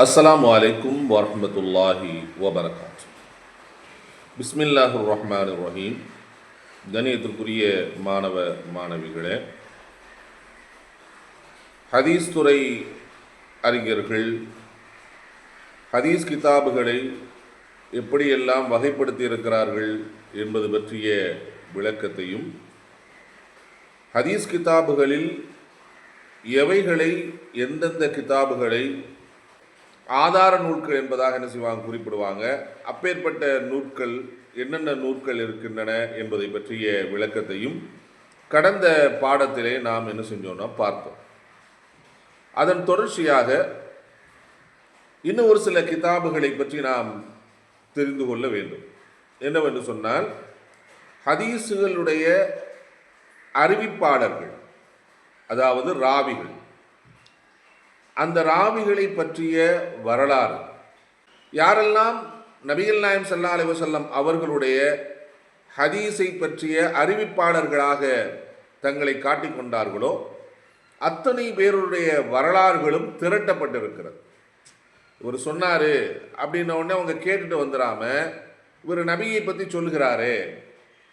அஸ்லாம் அலைக்கும் வரமத்துல்லாஹி வபரகாத் பிஸ்மில்லாஹுர் ரஹ்மான் ரஹீம் கணியத்திற்குரிய மாணவ மாணவிகளே ஹதீஸ் துறை அறிஞர்கள் ஹதீஸ் கிதாபுகளை எப்படியெல்லாம் வகைப்படுத்தி இருக்கிறார்கள் என்பது பற்றிய விளக்கத்தையும் ஹதீஸ் கிதாபுகளில் எவைகளை எந்தெந்த கிதாபுகளை ஆதார நூல்கள் என்பதாக என்ன செய்வாங்க? குறிப்பிடுவாங்க. அப்பேற்பட்ட நூல்கள் என்னென்ன நூல்கள் இருக்கின்றன என்பதை பற்றிய விளக்கத்தையும் கடந்த பாடத்திலே நாம் என்ன செஞ்சோம்னா பார்த்தோம். அதன் தொடர்ச்சியாக இன்னும் ஒரு சில கிதாபுகளை பற்றி நாம் தெரிந்து கொள்ள வேண்டும். என்னவென்று சொன்னால் ஹதீஸுகளுடைய அறிவிப்பாளர்கள் அதாவது ராவிகள் அந்த ராவிகளை பற்றிய வரலாறு. யாரெல்லாம் நபிகள் நாயம் சல்லா அலி வசல்லம் அவர்களுடைய ஹதீஸை பற்றிய அறிவிப்பாளர்களாக தங்களை காட்டிக்கொண்டார்களோ அத்தனை பேருடைய வரலாறுகளும் திரட்டப்பட்டிருக்கிறது. இவர் சொன்னார் அப்படின்ன உடனே அவங்க கேட்டுட்டு வந்துடாம இவர் நபியை பற்றி சொல்கிறாரே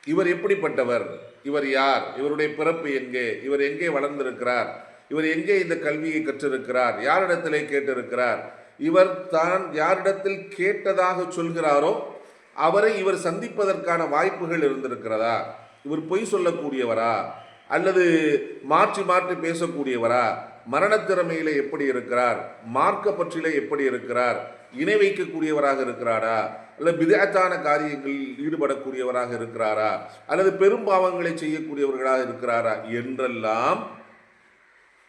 இவர் எப்படிப்பட்டவர் இவர் யார் இவருடைய பிறப்பு எங்கே இவர் எங்கே வளர்ந்திருக்கிறார் இவர் எங்கே இந்த கல்வியை கற்றிருக்கிறார்? யாரிடத்திலே கேட்டிருக்கிறார்? இவர் தான் யாரிடத்தில் கேட்டதாக சொல்கிறாரோ அவரை இவர் சந்திப்பதற்கான வாய்ப்புகள் இருந்திருக்கிறதா? இவர் பொய் சொல்லக்கூடியவரா? அல்லது மாற்றி மாற்றி பேசக்கூடியவரா? மரணத்திறமையில எப்படி இருக்கிறார்? மார்க்க பற்றியில எப்படி இருக்கிறார்? இணை வைக்கக்கூடியவராக இருக்கிறாரா? அல்லது விதத்தான காரியங்களில் ஈடுபடக்கூடியவராக இருக்கிறாரா? அல்லது பெரும்பாவங்களை செய்யக்கூடியவர்களாக இருக்கிறாரா? என்றெல்லாம்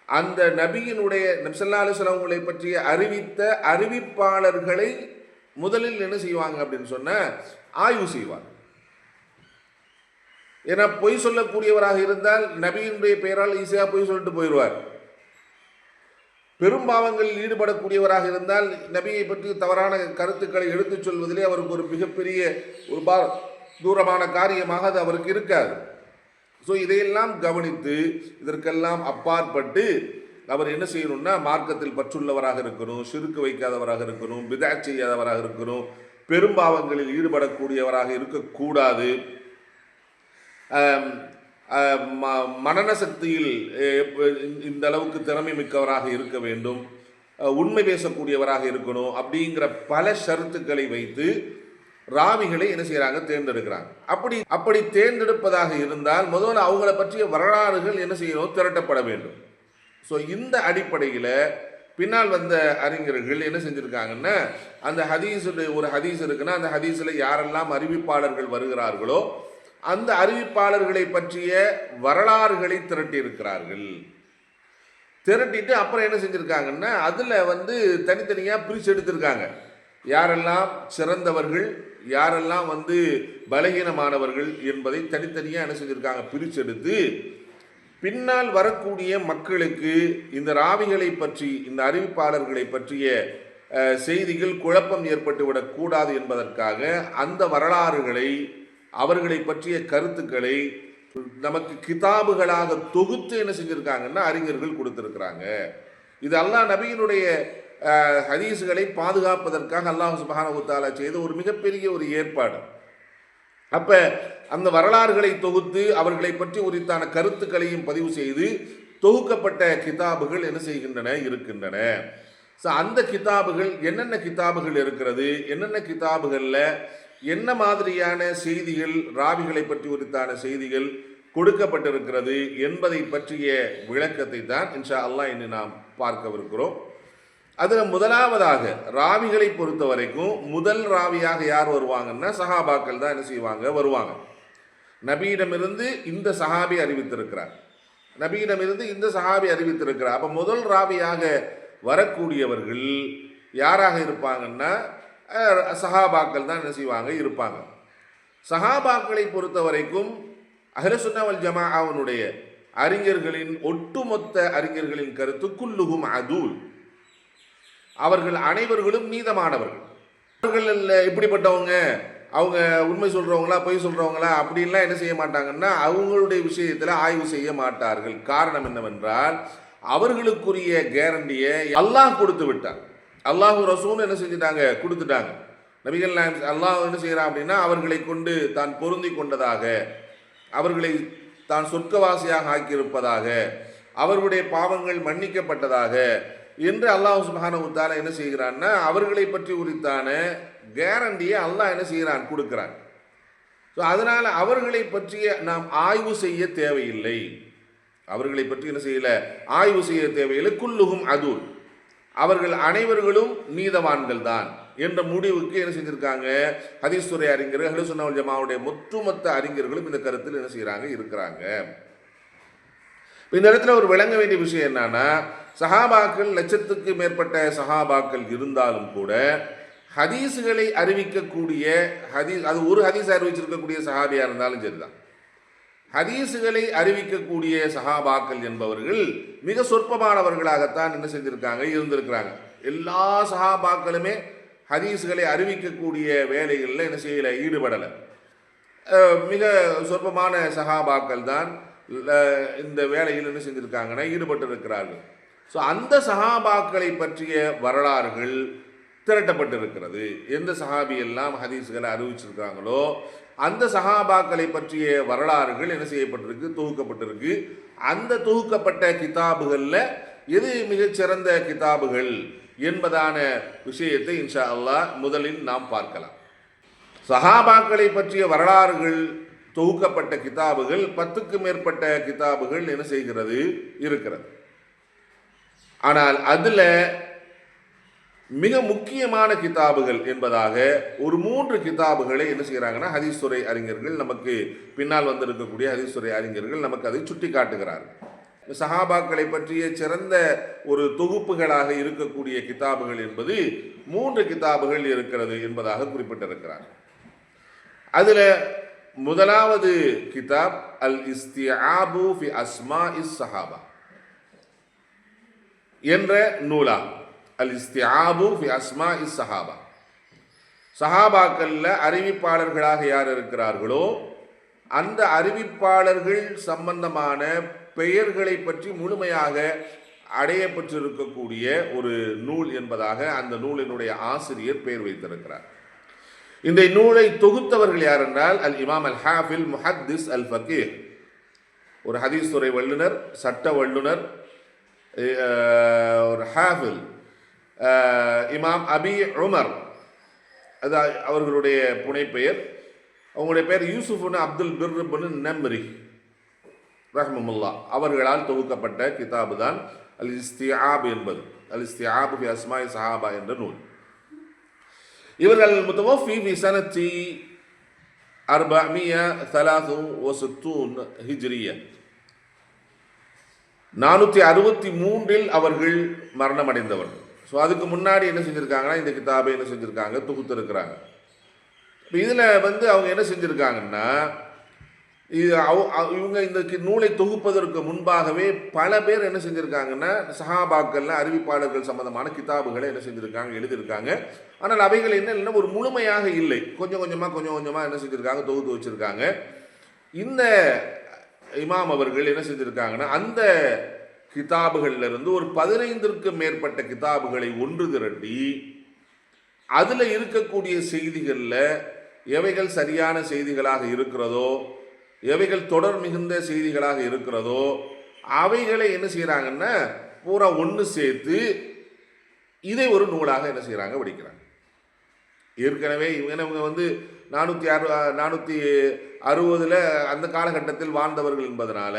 அந்த நபியினுடைய நப்சல்லா அலுவலவங்களை பற்றிய அறிவித்த அறிவிப்பாளர்களை முதலில் என்ன செய்வாங்க அப்படின்னு சொன்ன ஆய்வு செய்வார் ஏன்னா பொய் சொல்லக்கூடியவராக இருந்தால் நபியினுடைய பெயரால் ஈஸியாக பொய் சொல்லிட்டு போயிடுவார். பெரும்பாவங்களில் ஈடுபடக்கூடியவராக இருந்தால் நபியை பற்றி தவறான கருத்துக்களை எடுத்துச் சொல்வதிலே அவருக்கு ஒரு மிகப்பெரிய ஒரு பா தூரமான காரியமாக அது அவருக்கு இருக்காது. ஸோ இதையெல்லாம் கவனித்து இதற்கெல்லாம் அப்பாற்பட்டு அவர் என்ன செய்யணும்னா மார்க்கத்தில் பற்றுள்ளவராக இருக்கணும் சிறுக்கு வைக்காதவராக இருக்கணும் பிதா செய்யாதவராக இருக்கணும் பெரும்பாவங்களில் ஈடுபடக்கூடியவராக இருக்கக்கூடாது. மனன சக்தியில் இந்த அளவுக்கு திறமை மிக்கவராக இருக்க வேண்டும். உண்மை பேசக்கூடியவராக இருக்கணும் அப்படிங்கிற பல ஷருத்துக்களை வைத்து ராவிகளை என்ன செய்கிறாங்க தேர்ந்தெடுக்கிறாங்க. அப்படி அப்படி தேர்ந்தெடுப்பதாக இருந்தால் முதல்ல அவங்கள பற்றிய வரலாறுகள் என்ன செய்யணும்? திரட்டப்பட வேண்டும். ஸோ இந்த அடிப்படையில் பின்னால் வந்த அறிஞர்கள் என்ன செஞ்சுருக்காங்கன்னா அந்த ஹதீஸுடைய ஒரு ஹதீஸ் இருக்குன்னா அந்த ஹதீஸில் யாரெல்லாம் அறிவிப்பாளர்கள் வருகிறார்களோ அந்த அறிவிப்பாளர்களை பற்றிய வரலாறுகளை திரட்டி இருக்கிறார்கள் திரட்டிட்டு அப்புறம் என்ன செஞ்சுருக்காங்கன்னா அதில் வந்து தனித்தனியாக பிரித்து எடுத்திருக்காங்க. யாரெல்லாம் சிறந்தவர்கள் யாரெல்லாம் வந்து பலகீனமானவர்கள் என்பதை தனித்தனியாக என்ன செஞ்சுருக்காங்க பிரிச்செடுத்து பின்னால் வரக்கூடிய மக்களுக்கு இந்த ராவிகளை பற்றி இந்த அறிவிப்பாளர்களை பற்றிய செய்திகள் குழப்பம் ஏற்பட்டுவிடக்கூடாது என்பதற்காக அந்த வரலாறுகளை அவர்களை பற்றிய கருத்துக்களை நமக்கு கிதாபுகளாக தொகுத்து என்ன செஞ்சுருக்காங்கன்னா அறிஞர்கள் கொடுத்துருக்குறாங்க. இது அல்லா நபியினுடைய ஹதீஸுகளை பாதுகாப்பதற்காக அல்லாஹ் சுபஹானகுத்தாலா செய்த ஒரு மிகப்பெரிய ஒரு ஏற்பாடு. அப்போ அந்த வரலாறுகளை தொகுத்து அவர்களை பற்றி உரித்தான கருத்துக்களையும் பதிவு செய்து தொகுக்கப்பட்ட கிதாபுகள் என்ன செய்கின்றன இருக்கின்றன. ஸோ அந்த கிதாபுகள் என்னென்ன கிதாபுகள் இருக்கிறது என்னென்ன கிதாபுகளில் என்ன மாதிரியான செய்திகள் ராவிகளை பற்றி உரித்தான செய்திகள் கொடுக்கப்பட்டிருக்கிறது என்பதை பற்றிய விளக்கத்தை தான் இன்ஷா அல்லாஹ் இன்று நாம் பார்க்கவிருக்கிறோம். அதில் முதலாவதாக ராவிகளை பொறுத்த வரைக்கும் முதல் ராவியாக யார் வருவாங்கன்னா சஹாபாக்கள் தான் என்ன செய்வாங்க? வருவாங்க. நபியிடமிருந்து இந்த சஹாபி அறிவித்திருக்கிறார். நபியிடமிருந்து இந்த சஹாபி அறிவித்திருக்கிறார். அப்போ முதல் ராவியாக வரக்கூடியவர்கள் யாராக இருப்பாங்கன்னா சஹாபாக்கள் தான் என்ன செய்வாங்க? இருப்பாங்க. சஹாபாக்களை பொறுத்த வரைக்கும் அதிரசுண்ணவல் ஜமா அவனுடைய அறிஞர்களின் ஒட்டுமொத்த அறிஞர்களின் கருத்து குல்லுகும் அதூல். அவர்கள் அனைவர்களும் மீதமானவர்கள். அவர்கள் எப்படிப்பட்டவங்க? அவங்க உண்மை சொல்கிறவங்களா பொய் சொல்கிறவங்களா அப்படின்லாம் என்ன செய்ய மாட்டாங்கன்னா அவங்களுடைய விஷயத்தில் ஆய்வு செய்ய மாட்டார்கள். காரணம் என்னவென்றால் அவர்களுக்குரிய கேரண்டியை அல்லாஹ் கொடுத்து விட்டார் அல்லாஹு ரசூன்னு என்ன செஞ்சுட்டாங்க? கொடுத்துட்டாங்க. நபிகள் நாயம் அல்லாஹ் என்ன செய்கிறான் அப்படின்னா அவர்களை கொண்டு தான் பொருந்தி கொண்டதாக அவர்களை தான் சொர்க்கவாசியாக ஆக்கியிருப்பதாக அவர்களுடைய பாவங்கள் மன்னிக்கப்பட்டதாக என்று அல்லாஹ் சுபஹான உத்தால என்ன செய்கிறான்னா அவர்களை பற்றி உரித்தான கேரண்டியை அல்லாஹ் என்ன செய்கிறான்? கொடுக்கிறான். ஸோ அதனால் அவர்களை பற்றிய நாம் ஆய்வு செய்ய தேவையில்லை. அவர்களை பற்றி என்ன செய்யல? ஆய்வு செய்ய தேவையில்லை. குல்லுகும் அதுல். அவர்கள் அனைவர்களும் நீதவான்கள் தான் என்ற முடிவுக்கு என்ன செஞ்சுருக்காங்க? ஹதீஸ்துறை அறிஞர்கள் ஹலுசுன்னா ஜமாவுடைய ஒட்டுமொத்த அறிஞர்களும் இந்த கருத்தில் என்ன செய்கிறாங்க இருக்கிறாங்க. இந்த இடத்துல ஒரு விளங்க வேண்டிய விஷயம் என்னன்னா சஹாபாக்கள் லட்சத்துக்கு மேற்பட்ட சஹாபாக்கள் இருந்தாலும் கூட ஹதீஸுகளை அறிவிக்கக்கூடிய ஹதீஸ் அது ஒரு ஹதீஸ் அறிவிச்சிருக்கக்கூடிய சஹாபியாக இருந்தாலும் சரிதான். ஹதீஸுகளை அறிவிக்கக்கூடிய சஹாபாக்கள் என்பவர்கள் மிக சொற்பமானவர்களாகத்தான் என்ன செஞ்சிருக்காங்க இருந்திருக்கிறாங்க. எல்லா சஹாபாக்களுமே ஹதீஸுகளை அறிவிக்கக்கூடிய வேலைகளில் என்ன செய்யலை ஈடுபடலை. மிக சொற்பமான சஹாபாக்கள் தான் இந்த வேலையில் என்ன செஞ்சிருக்காங்கன்னா ஈடுபட்டு இருக்கிறார்கள் ஸோ அந்த சஹாபாக்களை பற்றிய வரலாறுகள் திரட்டப்பட்டிருக்கிறது. எந்த சஹாபி எல்லாம் ஹதீஸ்களை அறிவிச்சிருக்காங்களோ அந்த சஹாபாக்களை பற்றிய வரலாறுகள் என்ன செய்யப்பட்டிருக்கு தொகுக்கப்பட்டிருக்கு. அந்த தொகுக்கப்பட்ட கிதாபுகளில் எது மிகச்சிறந்த கிதாபுகள் என்பதான விஷயத்தை இன்ஷா அல்லாஹ் முதலில் நாம் பார்க்கலாம். சஹாபாக்களை பற்றிய வரலாறுகள் தொகுக்கப்பட்ட கிதாபுகள் பத்துக்கு மேற்பட்ட கிதாபுகள் என்ன செய்கிறது? இருக்கிறது. ஆனால் அதில் மிக முக்கியமான கிதாபுகள் என்பதாக ஒரு மூன்று கிதாபுகளை என்ன செய்கிறாங்கன்னா ஹதீஸ்துறை அறிஞர்கள் நமக்கு பின்னால் வந்திருக்கக்கூடிய ஹதீஸ்துறை அறிஞர்கள் நமக்கு அதை சுட்டி காட்டுகிறார்கள். சஹாபாக்களை பற்றிய சிறந்த ஒரு தொகுப்புகளாக இருக்கக்கூடிய கிதாபுகள் என்பது மூன்று கிதாபுகள் இருக்கிறது என்பதாக குறிப்பிட்டிருக்கிறார் அதில் முதலாவது கிதாப் அல் இஸ்தியாபு ஃபி அஸ்மா இஸ் சஹாபா என்ற நூலா. அல் இஸ்தியாபு ஃபி அஸ்மா இஸ் சஹாபா சஹாபாக்கள்ல அறிவிப்பாளர்களாக யார் இருக்கிறார்களோ அந்த அறிவிப்பாளர்கள் சம்பந்தமான பெயர்களை பற்றி முழுமையாக அடையப்பட்டிருக்கக்கூடிய ஒரு நூல் என்பதாக அந்த நூலினுடைய ஆசிரியர் பெயர் வைத்திருக்கிறார். இந்த நூலை தொகுத்தவர்கள் யார் என்றால் அல் இமாம் அல் ஹாஃபில் முஹத்திஸ் அல் ஃபக்கீர் ஒரு ஹதீஸ் துறை வல்லுனர் சட்ட வல்லுனர் ஒரு ஹாஃபில். இமாம் அபி உமர். அது அவர்களுடைய புனைப்பெயர். அவங்களுடைய பெயர் யூசுஃபுன் அப்துல் பிர்புன் நம்ரி. ரஹ்மமுல்லா அவர்களால் தொகுக்கப்பட்ட கிதாபு தான் அல் இஸ்தியாப் என்பது. அல் இஸ்தியாப் பி அஸ்மாய் சஹாபா என்ற நூல். இவர்கள் முத்தவஃபி ஃபி சனத்தி அர்பமிய தலாது ஒசுத்தூன் ஹிஜ்ரிய. நானூற்றி அறுபத்தி மூன்றில் அவர்கள் மரணமடைந்தவர்கள். ஸோ அதுக்கு முன்னாடி என்ன செஞ்சுருக்காங்கன்னா இந்த கிதாபை என்ன செஞ்சுருக்காங்க? தொகுத்திருக்கிறாங்க. இப்போ இதில் வந்து அவங்க என்ன செஞ்சுருக்காங்கன்னா இது அவ- அவ- இவங்க இந்த கி- நூலை தொகுப்பதற்கு முன்பாகவே பல பேர் என்ன செஞ்சுருக்காங்கன்னா சஹாபாக்கள்ல அறிவிப்பாளர்கள் சம்பந்தமான கிதாபுகளை என்ன செஞ்சுருக்காங்க எழுதியிருக்காங்க. ஆனால் அவைகள் என்ன இல்லைன்னா ஒரு முழுமையாக இல்லை. கொஞ்சம் கொஞ்சமாக கொஞ்சம் கொஞ்சமாக என்ன செஞ்சுருக்காங்க தொகுத்து வச்சுருக்காங்க. இந்த இமாம் அவர்கள் என்ன செஞ்சுருக்காங்கன்னா அந்த கிதாபுகளிலிருந்து ஒரு பதினைந்திற்கு மேற்பட்ட கிதாபுகளை ஒன்று திரட்டி அதில் இருக்கக்கூடிய செய்திகளில் எவைகள் சரியான செய்திகளாக இருக்கிறதோ எவைகள் தொடர் மிகுந்த செய்திகளாக இருக்கிறதோ அவைகளை என்ன செய்கிறாங்கன்னா பூரா ஒன்று சேர்த்து இதை ஒரு நூலாக என்ன செய்கிறாங்க படிக்கிறாங்க ஏற்கனவே இவங்க இவங்க வந்து நானூற்றி அறு நானூற்றி அறுபதில் அந்த காலகட்டத்தில் வாழ்ந்தவர்கள் என்பதனால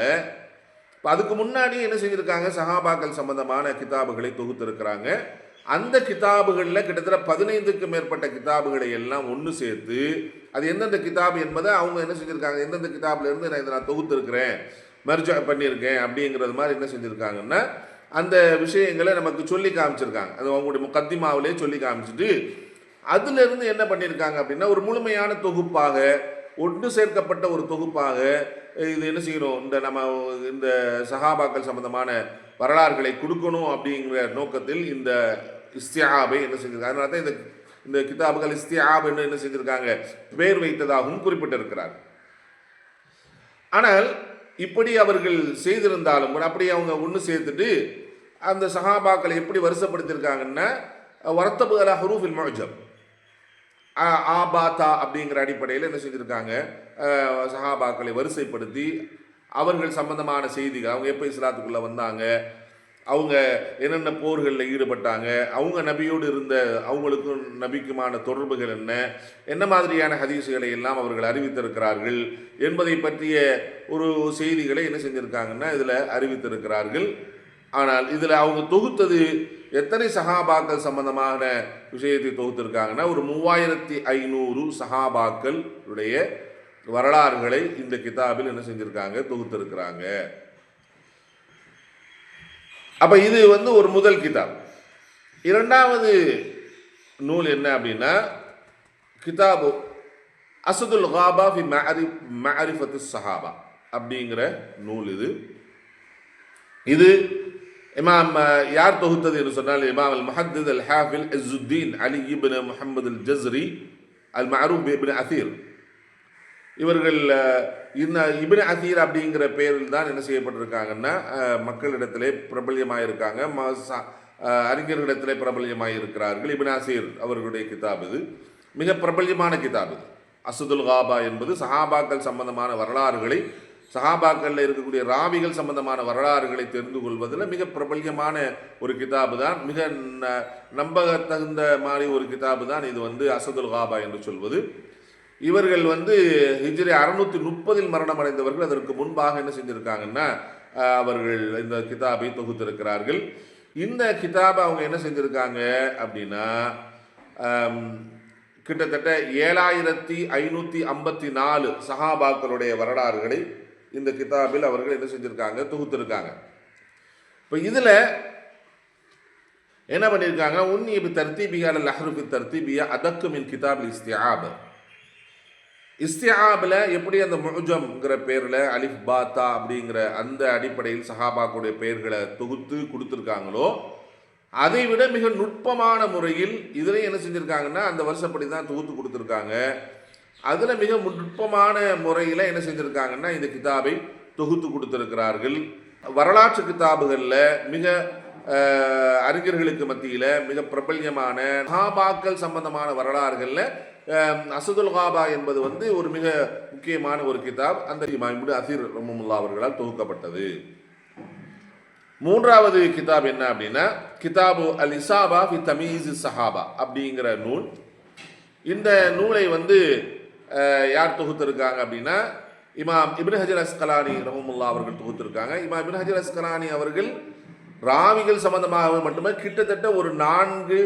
இப்போ அதுக்கு முன்னாடி என்ன செஞ்சுருக்காங்க சஹாபாக்கள் சம்பந்தமான கிதாபுகளை தொகுத்திருக்கிறாங்க. அந்த கிதாபுகளில் கிட்டத்தட்ட பதினைந்துக்கு மேற்பட்ட கிதாபுகளை எல்லாம் ஒன்று சேர்த்து அது எந்தெந்த கிதாப் என்பதை அவங்க என்ன செஞ்சுருக்காங்க? எந்தெந்த கிதாப்லேருந்து நான் இதை நான் தொகுத்துருக்கிறேன் மெர்ஜா பண்ணியிருக்கேன் அப்படிங்கிறது மாதிரி என்ன செஞ்சுருக்காங்கன்னா அந்த விஷயங்களை நமக்கு சொல்லி காமிச்சிருக்காங்க. அது அவங்களுடைய முக்கத்திமாவிலே சொல்லி காமிச்சிட்டு அதுலேருந்து என்ன பண்ணியிருக்காங்க அப்படின்னா ஒரு முழுமையான தொகுப்பாக ஒன்று சேர்க்கப்பட்ட ஒரு தொகுப்பாக இது என்ன செய்யணும்? இந்த நம்ம இந்த சகாபாக்கள் சம்பந்தமான வரலாறுகளை கொடுக்கணும் அப்படிங்கிற நோக்கத்தில் இந்த இஸ்தியாபை என்ன செஞ்சிருக்காங்க? அதனால தான் இந்த இந்த கிதாபுகள் இஸ்தியாப் என்று என்ன செஞ்சிருக்காங்க? பேர் வைத்ததாகவும் குறிப்பிட்டிருக்கிறார். ஆனால் இப்படி அவர்கள் செய்திருந்தாலும் கூட அவங்க ஒன்று சேர்த்துட்டு அந்த சஹாபாக்களை எப்படி வருஷப்படுத்தியிருக்காங்கன்னா வரத்தபு அலா ஹரூஃபில் முஅஜம். ஆபாத்தா அப்படிங்கிற அடிப்படையில் என்ன செஞ்சுருக்காங்க? சஹாபாக்களை வரிசைப்படுத்தி அவர்கள் சம்பந்தமான செய்திகள் அவங்க எப்போ இஸ்லாத்துக்குள்ளே வந்தாங்க? அவங்க என்னென்ன போர்களில் ஈடுபட்டாங்க அவங்க நபியோடு இருந்த அவங்களுக்கும் நபிக்குமான தொடர்புகள் என்ன என்ன மாதிரியான ஹதீஸுகளை எல்லாம் அவர்கள் அறிவித்திருக்கிறார்கள் என்பதை பற்றிய ஒரு செய்திகளை என்ன செஞ்சுருக்காங்கன்னா இதில் அறிவித்திருக்கிறார்கள். ஆனால் இதில் அவங்க தொகுத்தது எத்தனை சஹாபாக்கள் சம்பந்தமான விஷயத்தை தொகுத்திருக்காங்கன்னா ஒரு மூவாயிரத்தி ஐநூறு சஹாபாக்கள் உடைய வரலாறுகளை இந்த கிதாபில் என்ன செஞ்சிருக்காங்க தொகுத்திருக்கிறாங்க. அப்போ இது வந்து ஒரு முதல் கிதாப். இரண்டாவது நூல் என்ன அப்படின்னா கிதாபு அசதுல் ஹாபா ஃபி மஅரி மஅரிஃபத்து சஹாபா அப்படிங்கிற நூல் இது. இது இமாம் யார் தொகுத்தது என்று சொன்னால் இமாம் அல் முஹத்தித் அல் ஹாஃபில் இஸ்ஸுத்தீன் அலி இபின் முஹம்மது அல் ஜஸ்ரி அல் மஅரூப் இபின் அசீர். இவர்கள் இந்த இபின் அசீர் அப்படிங்கிற பேரில் தான் என்ன செய்யப்பட்டிருக்காங்கன்னா மக்களிடத்திலே பிரபல்யமாக இருக்காங்க. ம- அறிஞர்களிடத்திலே பிரபல்யமாக இருக்கிறார்கள். இபின் அசீர் அவர்களுடைய கிதாப் இது. மிக பிரபல்யமான கிதாப் இது. அசுதுல் காபா என்பது சஹாபாக்கள் சம்பந்தமான வரலாறுகளை சஹாபாக்களில் இருக்கக்கூடிய ராவிகள் சம்பந்தமான வரலாறுகளை தெரிந்து கொள்வதில் மிக பிரபல்யமான ஒரு கிதாபு தான். மிக ந- மாதிரி ஒரு கிதாபு தான் இது வந்து அசதுல் காபா என்று சொல்வது. இவர்கள் வந்து ஹிஜ்ரி அறுநூற்றி முப்பதில் மரணம் அடைந்தவர்கள் அதற்கு முன்பாக என்ன செஞ்சுருக்காங்கன்னா அவர்கள் இந்த கிதாபை தொகுத்திருக்கிறார்கள். இந்த கிதாபை அவங்க என்ன செஞ்சுருக்காங்க அப்படின்னா கிட்டத்தட்ட ஏழாயிரத்தி ஐநூற்றி ஐம்பத்தி நாலு சஹாபாக்களுடைய வரலாறுகளை இந்த கிதாபில் அவர்கள் என்ன செஞ்சுருக்காங்க தொகுத்திருக்காங்க. இப்போ இதில் என்ன பண்ணியிருக்காங்க உன்னி இப்போ தர்த்தீபிகால லஹ்ருஃபி தர்த்தீபியா அதக்கு மின் கிதாப் இஸ்தியாப் இஸ்தியாபில் எப்படி அந்த முஜம்ங்கிற பேரில் அலிஃப் பாத்தா அப்படிங்கிற அந்த அடிப்படையில் சஹாபாக்குடைய பெயர்களை தொகுத்து கொடுத்துருக்காங்களோ அதை விட மிக நுட்பமான முறையில் இதில் என்ன செஞ்சுருக்காங்கன்னா அந்த வருஷப்படி தான் தொகுத்து கொடுத்துருக்காங்க. அதில் மிக நுட்பமான முறையில் என்ன செஞ்சுருக்காங்கன்னா இந்த கிதாபை தொகுத்து கொடுத்துருக்கிறார்கள். வரலாற்று கிதாபுகளில் மிக அறிஞர்களுக்கு மத்தியில் மிக பிரபல்யமான சஹாபாக்கள் சம்பந்தமான வரலாறுகளில் அசதுல் ஹாபா என்பது வந்து ஒரு மிக முக்கியமான ஒரு கிதாப். அந்த இமாம் அசீர் ரஹ்மத்துல்லாஹி அவர்களால் தொகுக்கப்பட்டது. மூன்றாவது கிதாப் என்ன அப்படின்னா கிதாபு அல் இசாபா ஃபி தமீஸ் சஹாபா அப்படிங்கிற நூல். இந்த நூலை வந்து யார் தொகுத்திருக்காங்க அப்படின்னா இமாம் இபின் ஹஜர் அஸ்கலானி ரஹமுல்லா அவர்கள் தொகுத்திருக்காங்க. இமாம் இபின் ஹஜர் அஸ்கலானி அவர்கள் ராவிகள் சம்பந்தமாக மட்டுமே கிட்டத்தட்ட ஒரு நான்கு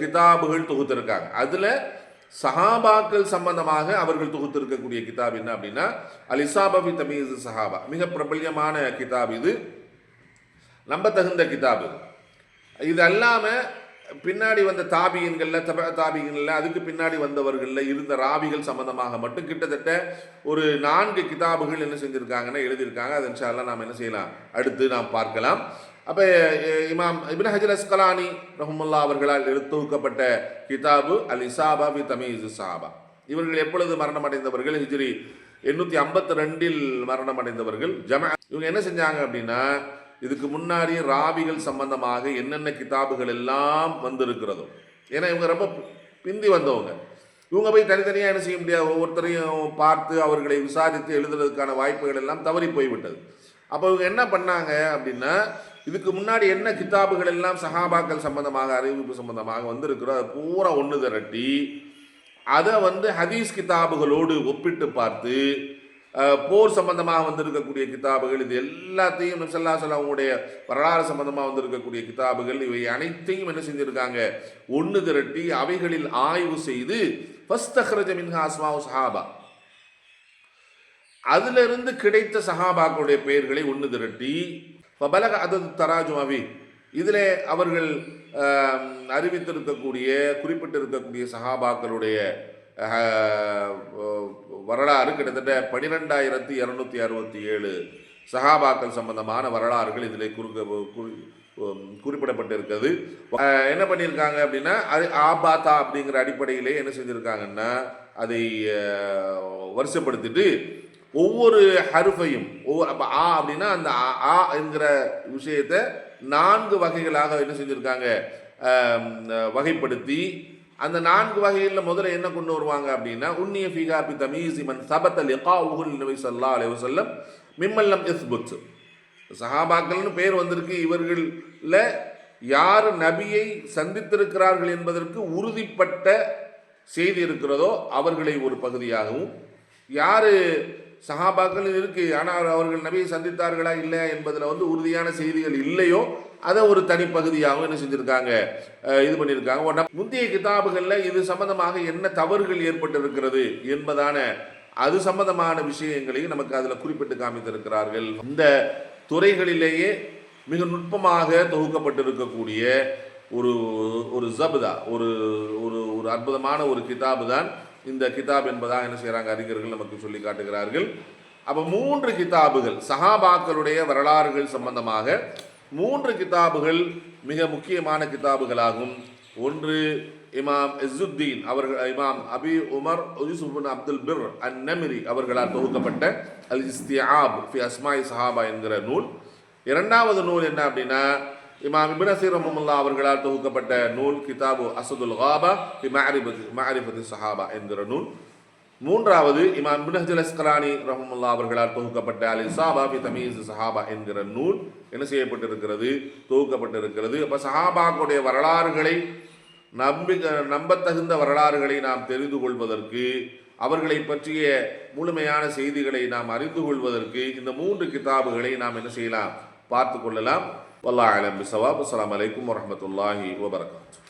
கிதாபுகள் தொகுத்திருக்காங்க. அதில் சஹாபாக்கள் சம்பந்தமாக அவர்கள் தொகுத்திருக்கக்கூடிய கிதாப் என்ன அப்படின்னா அல் இசாபா சஹாபா. மிக பிரபல்யமான கிதாப் இது. நம்பத்தகுந்த கிதாபு இது. அல்லாமல் பின்னாடி வந்த தாபியன்களில் தப தாபியன்களில் அதுக்கு பின்னாடி வந்தவர்களில் இருந்த ராவிகள் சம்பந்தமாக மட்டும் கிட்டத்தட்ட ஒரு நான்கு கிதாபுகள் என்ன செஞ்சுருக்காங்கன்னா எழுதியிருக்காங்க. அதன் இன்ஷால்லாம் நாம் என்ன செய்யலாம்? அடுத்து நாம் பார்க்கலாம். அப்போ இமாம் இபின் ஹஜர் அஸ்கலானி ரஹமுல்லா அவர்களால் எடுத்துக்கப்பட்ட கிதாபு அல் இசாபா பி தமீஸ் சாபா இவர்கள் எப்பொழுது மரணம் அடைந்தவர்கள் ஹிஜ்ரி எண்ணூற்றி ஐம்பத்தி ரெண்டில் மரணம் அடைந்தவர்கள் ஜம இவங்க என்ன செஞ்சாங்க அப்படின்னா இதுக்கு முன்னாடி ராவிகள் சம்பந்தமாக என்னென்ன கிதாபுகள் எல்லாம் வந்திருக்கிறதோ ஏன்னா இவங்க ரொம்ப பிந்தி வந்தவங்க. இவங்க போய் தனித்தனியாக என்ன செய்ய முடியாது? ஒவ்வொருத்தரையும் பார்த்து அவர்களை விசாரித்து எழுதுறதுக்கான வாய்ப்புகள் எல்லாம் தவறி போய்விட்டது. அப்போ இவங்க என்ன பண்ணாங்க அப்படின்னா இதுக்கு முன்னாடி என்ன கிதாபுகள் எல்லாம் சஹாபாக்கள் சம்பந்தமாக அறிவிப்பு சம்பந்தமாக வந்திருக்கிறோ அதை பூரா ஒன்று திரட்டி அதை வந்து ஹதீஸ் கிதாபுகளோடு ஒப்பிட்டு பார்த்து போர் சம்பந்தமாக வந்திருக்கக்கூடிய கிதாபுகள் இது எல்லாத்தையும் நபிசல்லா அவங்களுடைய வரலாறு சம்பந்தமாக வந்திருக்கக்கூடிய கிதாபுகள் இவை அனைத்தையும் என்ன செஞ்சுருக்காங்க? ஒன்று திரட்டி அவைகளில் ஆய்வு செய்து ஃபஸ்தஹ்ரஜ மின்ஹா அஸ்மாவு சஹாபா. அதிலிருந்து கிடைத்த சஹாபாக்களுடைய பெயர்களை ஒன்று திரட்டி பலக அது தராஜுமாவி இதில் அவர்கள் அறிவித்திருக்கக்கூடிய குறிப்பிட்டிருக்கக்கூடிய சஹாபாக்களுடைய வரலாறு கிட்டத்தட்ட பனிரெண்டாயிரத்தி இரநூத்தி அறுபத்தி ஏழு சஹாபாக்கள் சம்பந்தமான வரலாறுகள் இதில் குறுக்க குறிப்பிடப்பட்டிருக்கிறது என்ன பண்ணியிருக்காங்க அப்படின்னா அது ஆபாத்தா அப்படிங்கிற அடிப்படையிலே என்ன செஞ்சுருக்காங்கன்னா அதை வருஷப்படுத்திட்டு ஒவ்வொரு ஹருஃபையும் ஒவ்வொரு அப்போ ஆ அப்படின்னா அந்த ஆ- என்கிற விஷயத்தை நான்கு வகைகளாக என்ன செஞ்சுருக்காங்க வகைப்படுத்தி அந்த நான்கு வகைகளில் முதல்ல என்ன கொண்டு வருவாங்க அப்படின்னா உன்னிய ஃபிகா பி தமீசி மன் சபத்த எகா உகுல் நபி சல்லா அலி வசல்லம் மிம்மல்லம் இஸ்புத். சஹாபாக்கள்னு பேர் வந்திருக்கு இவர்களில் யார் நபியை சந்தித்திருக்கிறார்கள் என்பதற்கு உறுதிப்பட்ட செய்தி இருக்கிறதோ அவர்களை ஒரு பகுதியாகவும் யார் சஹாபாக்கள் இருக்குது ஆனால் அவர்கள் நபியை சந்தித்தார்களா இல்லையா என்பதில் வந்து உறுதியான செய்திகள் இல்லையோ அதை ஒரு தனிப்பகுதியாகவும் என்ன செஞ்சுருக்காங்க இது பண்ணியிருக்காங்க முந்தைய கிதாபுகளில் இது சம்பந்தமாக என்ன தவறுகள் ஏற்பட்டிருக்கிறது என்பதான அது சம்பந்தமான விஷயங்களையும் நமக்கு அதில் குறிப்பிட்டு காமித்திருக்கிறார்கள். இந்த துறைகளிலேயே மிக நுட்பமாக தொகுக்கப்பட்டிருக்கக்கூடிய ஒரு ஒரு ஜபுதா ஒரு ஒரு ஒரு அற்புதமான ஒரு கிதாபு தான் இந்த கிதாப் என்பதாக என்ன செய்கிறாங்க? அறிஞர்கள் நமக்கு சொல்லி காட்டுகிறார்கள். அப்போ மூன்று கிதாபுகள் சஹாபாக்களுடைய வரலாறுகள் சம்பந்தமாக மூன்று கிதாபுகள் மிக முக்கியமான கிதாபுகளாகும். ஒன்று இமாம் இஸ்ஸுத்தீன் அவர்கள் இமாம் அபி உமர் யூசுப் அப்துல் பிர் அன் நமிரி அவர்களால் தொகுக்கப்பட்ட அல் இஸ்தியாப் ஃபி அஸ்மாய் சஹாபா என்கிற நூல். இரண்டாவது நூல் என்ன அப்படின்னா இமாம் இப்னு அசீர் அவர்களால் தொகுக்கப்பட்ட நூல் கிதாபு அசதுல் காபா ஃபி சஹாபா என்கிற நூல். மூன்றாவது இமாம் இப்னு ரஹமுல்லா அஸ்கலானி அவர்களால் தொகுக்கப்பட்ட அலி இசாபா பி தமீஸ் சஹாபா என்கிற நூல் என்ன செய்யப்பட்டிருக்கிறது? தொகுக்கப்பட்டிருக்கிறது. அப்போ சஹாபாக்குடைய வரலாறுகளை நம்பி நம்பத்தகுந்த வரலாறுகளை நாம் தெரிந்து கொள்வதற்கு அவர்களை பற்றிய முழுமையான செய்திகளை நாம் அறிந்து கொள்வதற்கு இந்த மூன்று கிதாபுகளை நாம் என்ன செய்யலாம்? பார்த்து கொள்ளலாம். والله أعلم بصواب. والسلام عليكم ورحمة الله وبركاته.